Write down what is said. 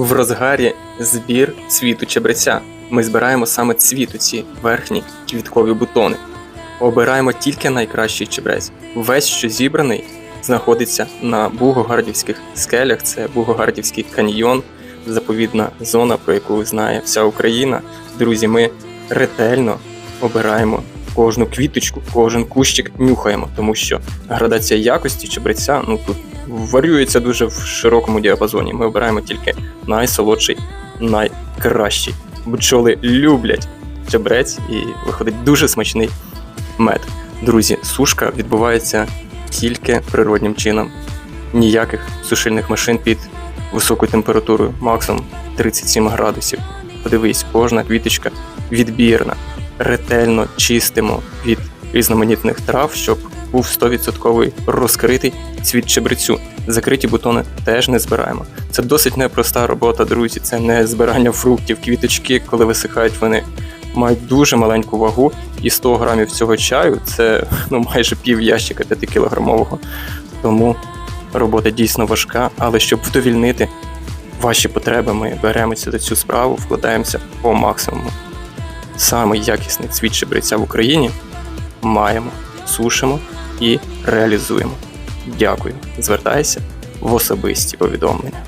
В розгарі збір цвіту чебреця. Ми збираємо саме цвіту ці верхні квіткові бутони. Обираємо тільки найкращий чебрець. Весь, що зібраний, знаходиться на Бугогардівських скелях. Це Бугогардівський каньйон, заповідна зона, про яку знає вся Україна. Друзі, ми ретельно обираємо кожну квіточку, кожен кущик нюхаємо, тому що градація якості чебреця ну тут варюється дуже в широкому діапазоні. Ми обираємо тільки найсолодший, найкращий. Бджоли люблять чебрець і виходить дуже смачний мед. Друзі, сушка відбувається тільки природнім чином. Ніяких сушильних машин під високою температурою, максимум 37 градусів. Подивись, кожна квіточка відбірна. Ретельно чистимо від різноманітних трав, щоб був 100% розкритий цвіт чебрецю. Закриті бутони теж не збираємо. Це досить непроста робота, друзі. Це не збирання фруктів, квіточки, коли висихають вони мають дуже маленьку вагу, і 100 грамів цього чаю це ну, майже пів ящика 5 кілограмового. Тому робота дійсно важка, але щоб вдовільнити ваші потреби, ми беремося за цю справу, вкладаємося по максимуму. Самий якісний цвіт чебреця в Україні маємо, сушимо і реалізуємо. Дякую. Звертайся в особисті повідомлення.